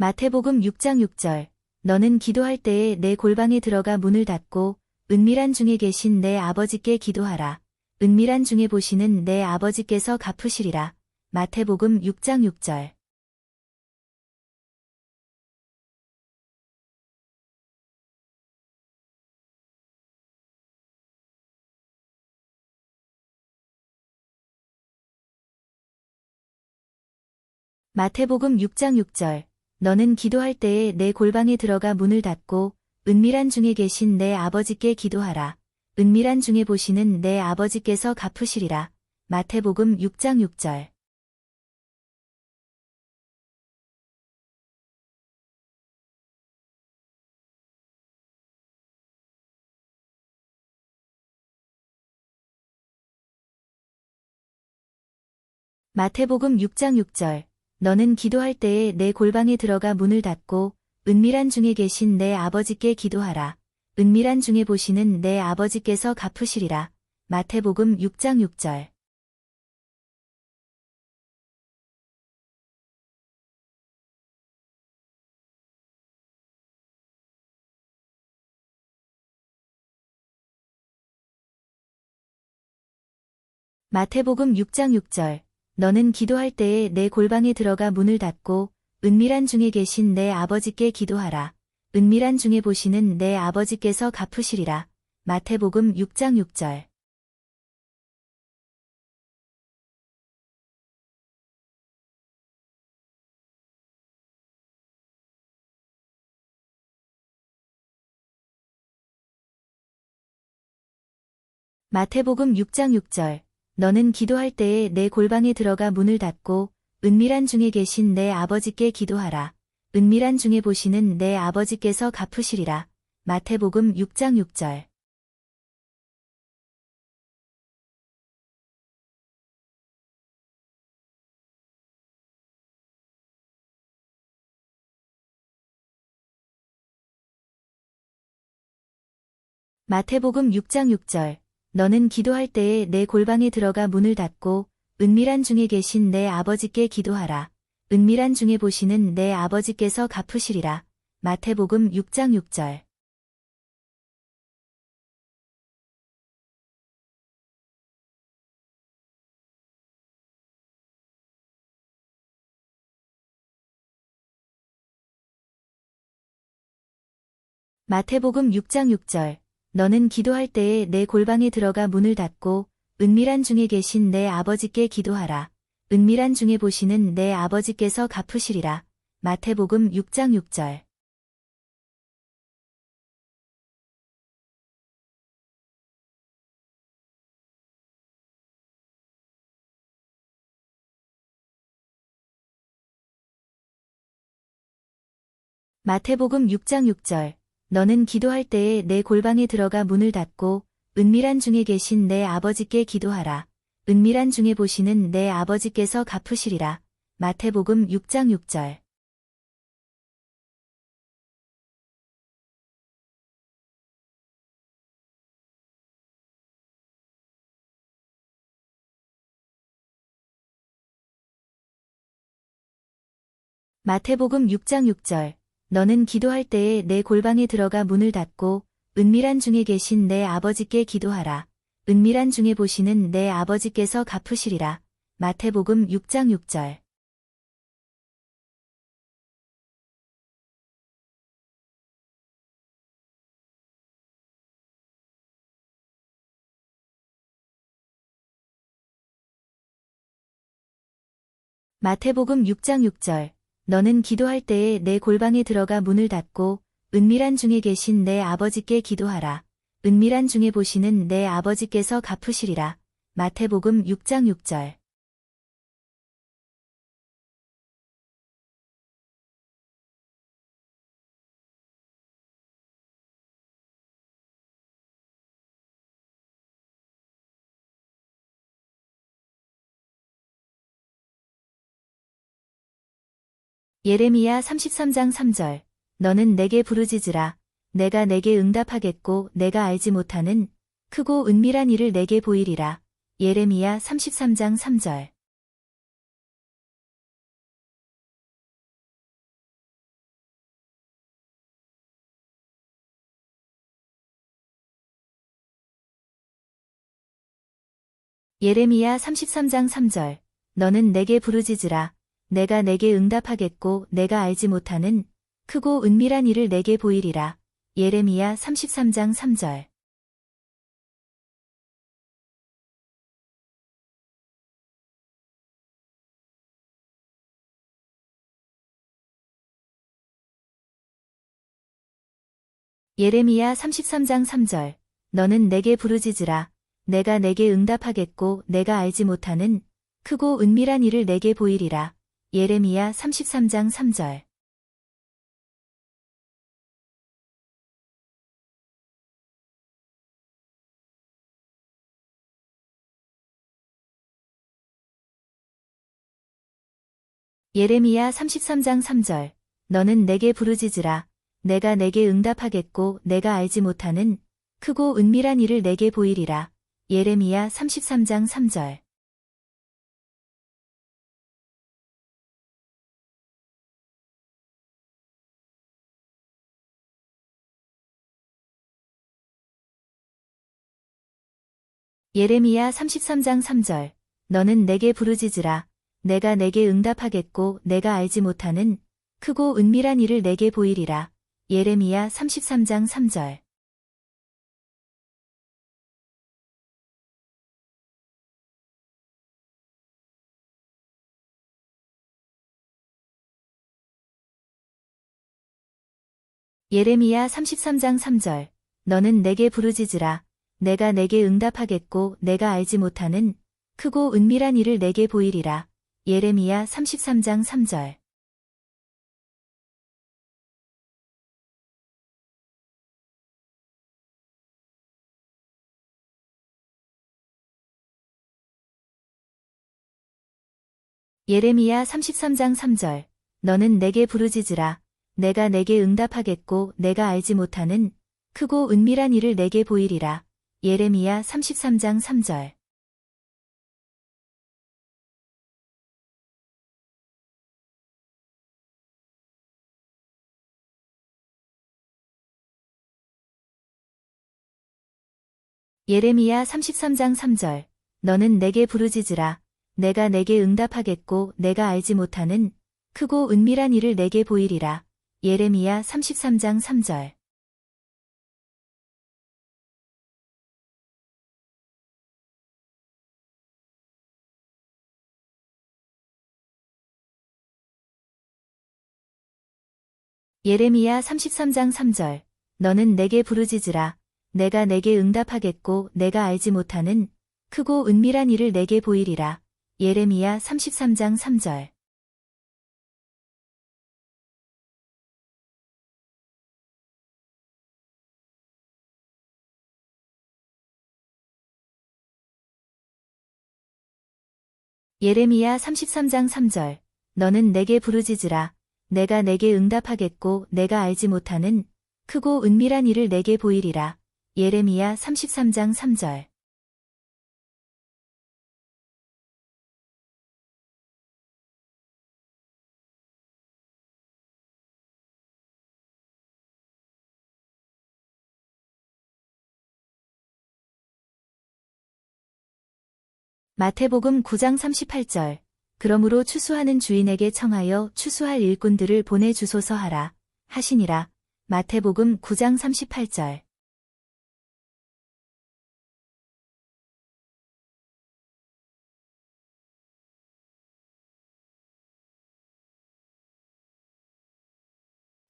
마태복음 6장 6절 너는 기도할 때에 내 골방에 들어가 문을 닫고 은밀한 중에 계신 내 아버지께 기도하라. 은밀한 중에 보시는 내 아버지께서 갚으시리라. 마태복음 6장 6절 마태복음 6장 6절 너는 기도할 때에 내 골방에 들어가 문을 닫고 은밀한 중에 계신 내 아버지께 기도하라. 은밀한 중에 보시는 내 아버지께서 갚으시리라. 마태복음 6장 6절 마태복음 6장 6절 너는 기도할 때에 내 골방에 들어가 문을 닫고 은밀한 중에 계신 내 아버지께 기도하라. 은밀한 중에 보시는 내 아버지께서 갚으시리라. 마태복음 6장 6절 마태복음 6장 6절 너는 기도할 때에 내 골방에 들어가 문을 닫고 은밀한 중에 계신 내 아버지께 기도하라. 은밀한 중에 보시는 내 아버지께서 갚으시리라. 마태복음 6장 6절 마태복음 6장 6절 너는 기도할 때에 내 골방에 들어가 문을 닫고 은밀한 중에 계신 내 아버지께 기도하라. 은밀한 중에 보시는 내 아버지께서 갚으시리라. 마태복음 6장 6절 마태복음 6장 6절 너는 기도할 때에 내 골방에 들어가 문을 닫고 은밀한 중에 계신 내 아버지께 기도하라. 은밀한 중에 보시는 내 아버지께서 갚으시리라. 마태복음 6장 6절 마태복음 6장 6절 너는 기도할 때에 내 골방에 들어가 문을 닫고 은밀한 중에 계신 내 아버지께 기도하라. 은밀한 중에 보시는 내 아버지께서 갚으시리라. 마태복음 6장 6절 마태복음 6장 6절 너는 기도할 때에 내 골방에 들어가 문을 닫고 은밀한 중에 계신 내 아버지께 기도하라. 은밀한 중에 보시는 내 아버지께서 갚으시리라. 마태복음 6장 6절 마태복음 6장 6절 너는 기도할 때에 내 골방에 들어가 문을 닫고 은밀한 중에 계신 내 아버지께 기도하라. 은밀한 중에 보시는 내 아버지께서 갚으시리라. 마태복음 6장 6절 마태복음 6장 6절 너는 기도할 때에 내 골방에 들어가 문을 닫고 은밀한 중에 계신 내 아버지께 기도하라. 은밀한 중에 보시는 내 아버지께서 갚으시리라. 마태복음 6장 6절 예레미야 33장 3절 너는 내게 부르짖으라. 내가 내게 응답하겠고 내가 알지 못하는 크고 은밀한 일을 내게 보이리라. 예레미야 33장 3절. 예레미야 33장 3절 너는 내게 부르짖으라. 내가 내게 응답하겠고 내가 알지 못하는 크고 은밀한 일을 내게 보이리라. 예레미야 33장 3절. 예레미야 33장 3절. 너는 내게 부르짖으라. 내가 내게 응답하겠고 내가 알지 못하는 크고 은밀한 일을 내게 보이리라. 예레미야 33장 3절. 예레미야 33장 3절. 너는 내게 부르짖으라. 내가 내게 응답하겠고 내가 알지 못하는 크고 은밀한 일을 내게 보이리라. 예레미야 33장 3절. 예레미야 33장 3절. 너는 내게 부르짖으라. 내가 내게 응답하겠고 내가 알지 못하는 크고 은밀한 일을 내게 보이리라. 예레미야 33장 3절. 예레미야 33장 3절. 너는 내게 부르짖으라. 내가 내게 응답하겠고 내가 알지 못하는 크고 은밀한 일을 내게 보이리라. 예레미야 33장 3절. 예레미야 33장 3절. 너는 내게 부르짖으라. 내가 내게 응답하겠고 내가 알지 못하는 크고 은밀한 일을 내게 보이리라. 예레미야 33장 3절. 예레미야 33장 3절. 너는 내게 부르짖으라. 내가 내게 응답하겠고 내가 알지 못하는 크고 은밀한 일을 내게 보이리라. 예레미야 33장 3절. 예레미야 33장 3절. 너는 내게 부르짖으라. 내가 내게 응답하겠고 내가 알지 못하는 크고 은밀한 일을 내게 보이리라. 예레미야 33장 3절. 예레미야 33장 3절. 너는 내게 부르짖으라. 내가 내게 응답하겠고 내가 알지 못하는 크고 은밀한 일을 내게 보이리라. 예레미야 33장 3절. 마태복음 9장 38절. 그러므로 추수하는 주인에게 청하여 추수할 일꾼들을 보내주소서 하라. 하시니라. 마태복음 9장 38절.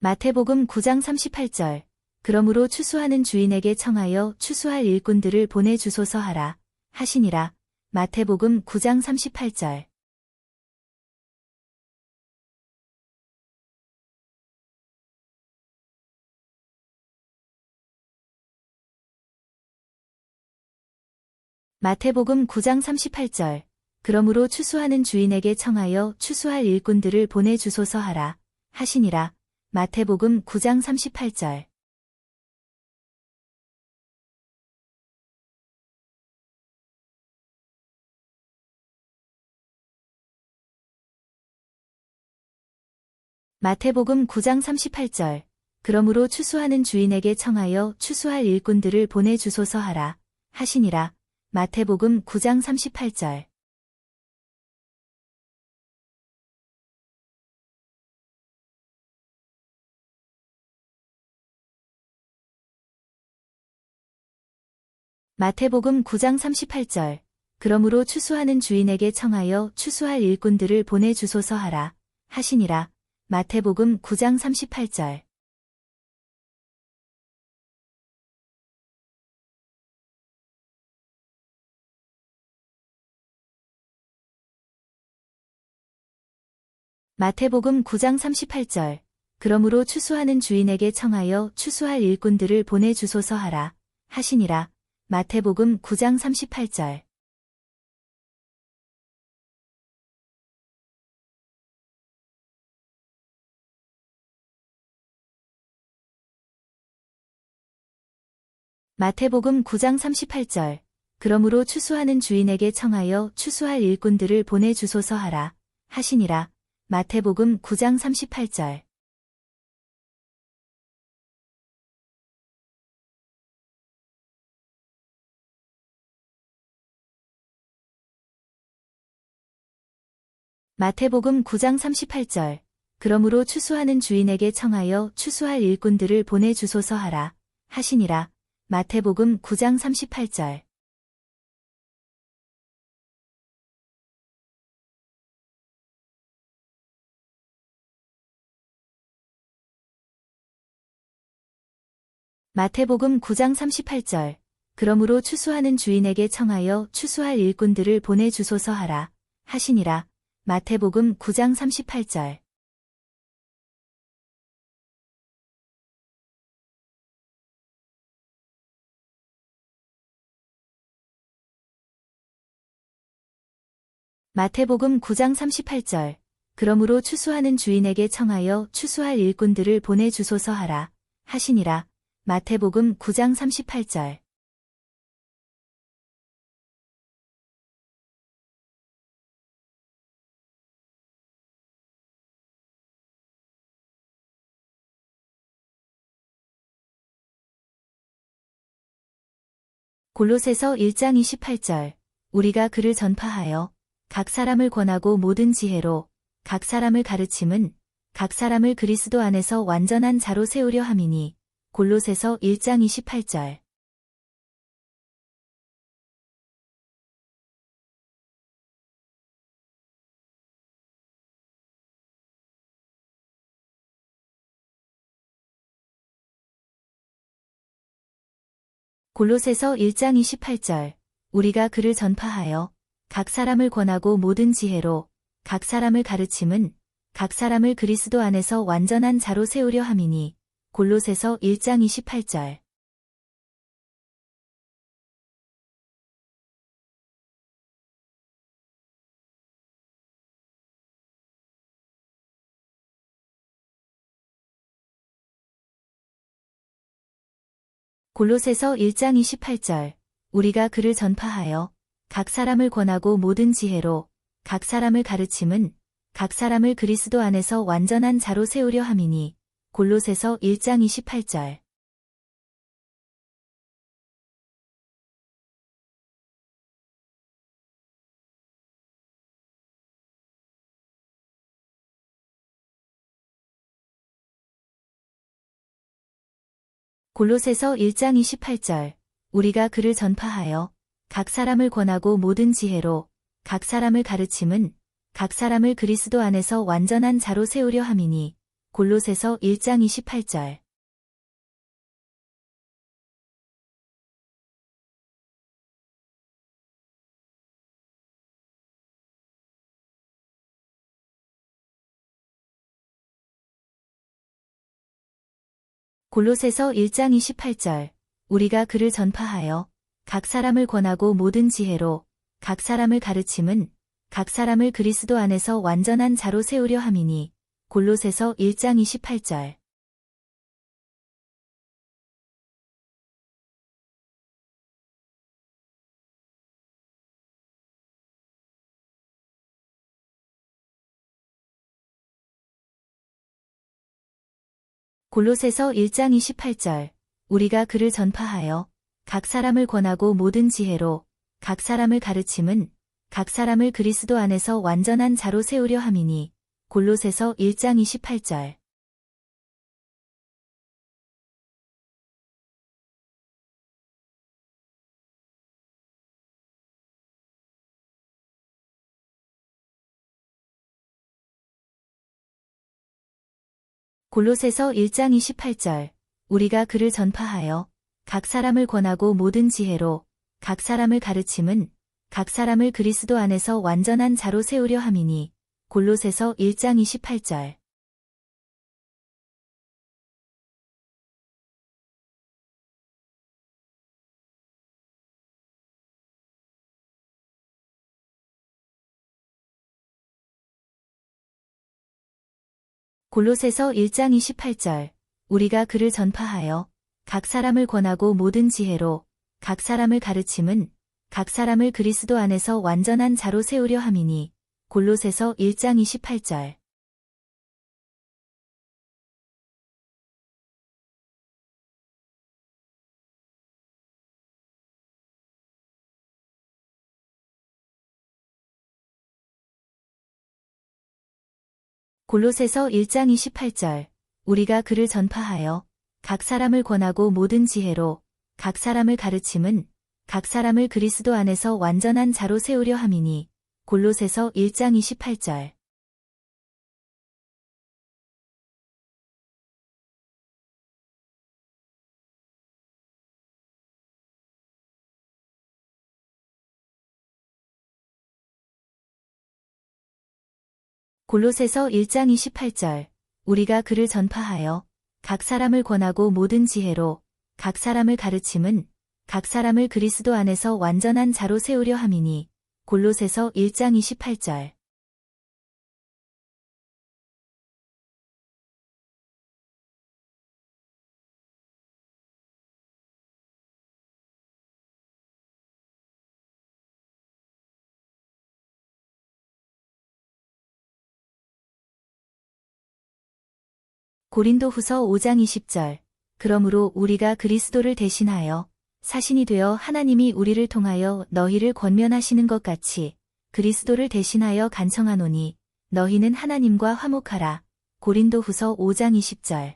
마태복음 9장 38절. 그러므로 추수하는 주인에게 청하여 추수할 일꾼들을 보내주소서 하라. 하시니라. 마태복음 9장 38절 마태복음 9장 38절 그러므로 추수하는 주인에게 청하여 추수할 일꾼들을 보내주소서 하라 하시니라 마태복음 9장 38절 마태복음 9장 38절. 그러므로 추수하는 주인에게 청하여 추수할 일꾼들을 보내주소서 하라. 하시니라. 마태복음 9장 38절. 마태복음 9장 38절. 그러므로 추수하는 주인에게 청하여 추수할 일꾼들을 보내 주소서 하라 하시니라. 마태복음 9장 38절. 마태복음 9장 38절. 그러므로 추수하는 주인에게 청하여 추수할 일꾼들을 보내 주소서 하라 하시니라. 마태복음 9장 38절. 마태복음 9장 38절. 그러므로 추수하는 주인에게 청하여 추수할 일꾼들을 보내 주소서 하라 하시니라. 마태복음 9장 38절. 마태복음 9장 38절. 그러므로 추수하는 주인에게 청하여 추수할 일꾼들을 보내 주소서 하라 하시니라. 마태복음 9장 38절. 마태복음 9장 38절. 그러므로 추수하는 주인에게 청하여 추수할 일꾼들을 보내 주소서 하라 하시니라. 마태복음 9장 38절. 마태복음 9장 38절. 그러므로 추수하는 주인에게 청하여 추수할 일꾼들을 보내 주소서 하라 하시니라. 마태복음 9장 38절. 골로새서 1장 28절. 우리가 그를 전파하여 각 사람을 권하고 모든 지혜로 각 사람을 가르침은 각 사람을 그리스도 안에서 완전한 자로 세우려 함이니 골로새서 1장 28절. 골로새서 1장 28절. 우리가 그를 전파하여 각 사람을 권하고 모든 지혜로 각 사람을 가르침은 각 사람을 그리스도 안에서 완전한 자로 세우려 함이니 골로새서 1장 28절. 골로새서 1장 28절. 우리가 그를 전파하여 각 사람을 권하고 모든 지혜로 각 사람을 가르침은 각 사람을 그리스도 안에서 완전한 자로 세우려 함이니 골로새서 1장 28절. 골로새서 1장 28절. 우리가 그를 전파하여 각 사람을 권하고 모든 지혜로 각 사람을 가르침은 각 사람을 그리스도 안에서 완전한 자로 세우려 함이니 골로새서 1장 28절. 골로새서 1장 28절. 우리가 그를 전파하여 각 사람을 권하고 모든 지혜로 각 사람을 가르침은 각 사람을 그리스도 안에서 완전한 자로 세우려 함이니 골로새서 1장 28절. 골로새서 1장 28절. 우리가 그를 전파하여 각 사람을 권하고 모든 지혜로 각 사람을 가르침은 각 사람을 그리스도 안에서 완전한 자로 세우려 함이니 골로새서 1장 28절. 골로새서 1장 28절. 우리가 그를 전파하여 각 사람을 권하고 모든 지혜로 각 사람을 가르침은 각 사람을 그리스도 안에서 완전한 자로 세우려 함이니 골로새서 1장 28절. 골로새서 1장 28절. 우리가 그를 전파하여 각 사람을 권하고 모든 지혜로 각 사람을 가르침은 각 사람을 그리스도 안에서 완전한 자로 세우려 함이니 골로새서 1장 28절. 골로새서 1장 28절. 우리가 그를 전파하여 각 사람을 권하고 모든 지혜로 각 사람을 가르침은 각 사람을 그리스도 안에서 완전한 자로 세우려 함이니 골로새서 1장 28절. 골로새서 1장 28절. 우리가 그를 전파하여 각 사람을 권하고 모든 지혜로 각 사람을 가르침은 각 사람을 그리스도 안에서 완전한 자로 세우려 함이니 골로새서 1장 28절 고린도 후서 5장 20절. 그러므로 우리가 그리스도를 대신하여 사신이 되어 하나님이 우리를 통하여 너희를 권면하시는 것 같이 그리스도를 대신하여 간청하노니 너희는 하나님과 화목하라. 고린도 후서 5장 20절.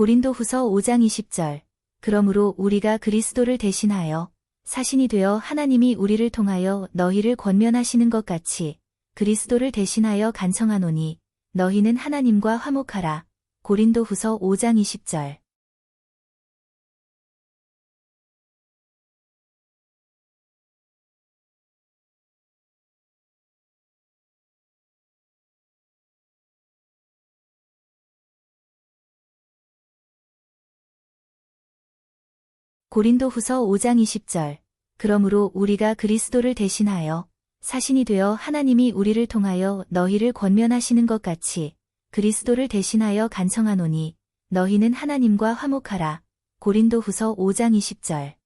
고린도 후서 5장 20절. 그러므로 우리가 그리스도를 대신하여 사신이 되어 하나님이 우리를 통하여 너희를 권면하시는 것 같이 그리스도를 대신하여 간청하노니 너희는 하나님과 화목하라. 고린도 후서 5장 20절. 고린도 후서 5장 20절. 그러므로 우리가 그리스도를 대신하여 사신이 되어 하나님이 우리를 통하여 너희를 권면하시는 것 같이 그리스도를 대신하여 간청하노니 너희는 하나님과 화목하라. 고린도 후서 5장 20절.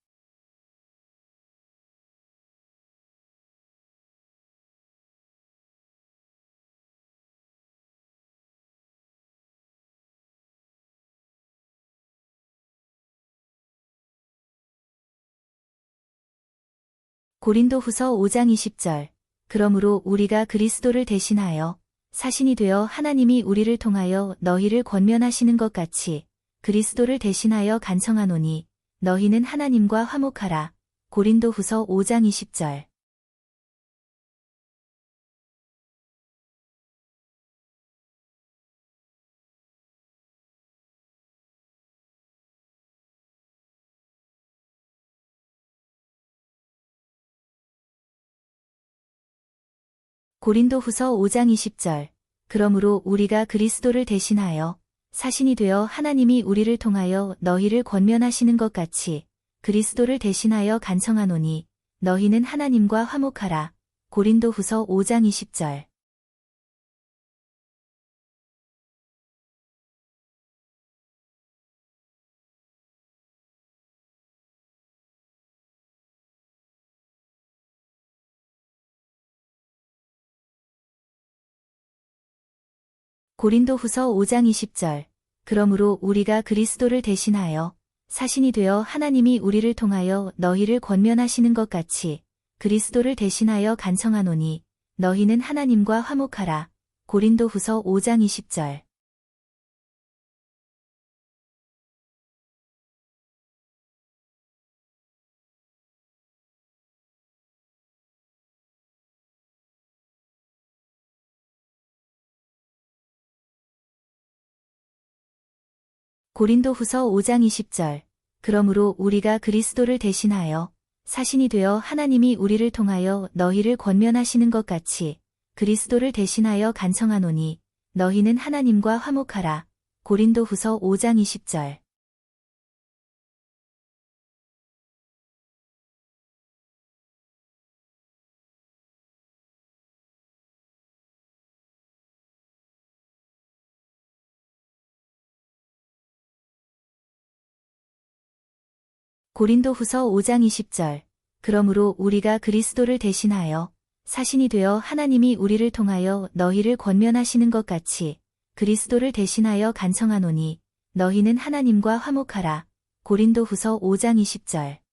고린도 후서 5장 20절. 그러므로 우리가 그리스도를 대신하여 사신이 되어 하나님이 우리를 통하여 너희를 권면하시는 것 같이 그리스도를 대신하여 간청하노니 너희는 하나님과 화목하라. 고린도 후서 5장 20절. 고린도 후서 5장 20절. 그러므로 우리가 그리스도를 대신하여 사신이 되어 하나님이 우리를 통하여 너희를 권면하시는 것 같이 그리스도를 대신하여 간청하노니 너희는 하나님과 화목하라. 고린도 후서 5장 20절. 고린도 후서 5장 20절. 그러므로 우리가 그리스도를 대신하여 사신이 되어 하나님이 우리를 통하여 너희를 권면하시는 것 같이 그리스도를 대신하여 간청하노니 너희는 하나님과 화목하라. 고린도 후서 5장 20절. 고린도 후서 5장 20절. 그러므로 우리가 그리스도를 대신하여 사신이 되어 하나님이 우리를 통하여 너희를 권면하시는 것 같이 그리스도를 대신하여 간청하노니 너희는 하나님과 화목하라. 고린도 후서 5장 20절. 고린도 후서 5장 20절. 그러므로 우리가 그리스도를 대신하여 사신이 되어 하나님이 우리를 통하여 너희를 권면하시는 것 같이 그리스도를 대신하여 간청하노니 너희는 하나님과 화목하라. 고린도 후서 5장 20절.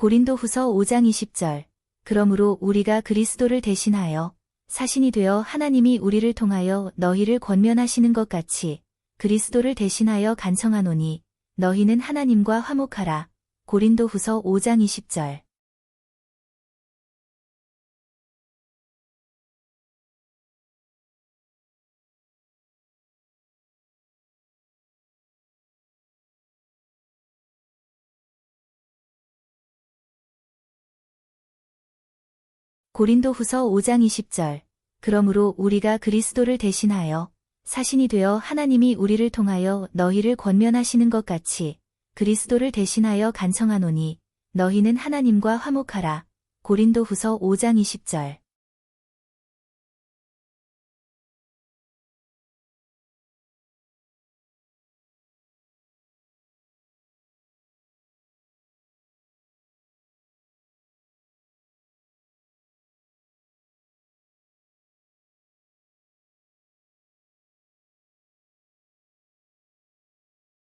고린도 후서 5장 20절. 그러므로 우리가 그리스도를 대신하여 사신이 되어 하나님이 우리를 통하여 너희를 권면하시는 것 같이 그리스도를 대신하여 간청하노니 너희는 하나님과 화목하라. 고린도 후서 5장 20절. 고린도 후서 5장 20절. 그러므로 우리가 그리스도를 대신하여 사신이 되어 하나님이 우리를 통하여 너희를 권면하시는 것 같이 그리스도를 대신하여 간청하노니 너희는 하나님과 화목하라. 고린도 후서 5장 20절.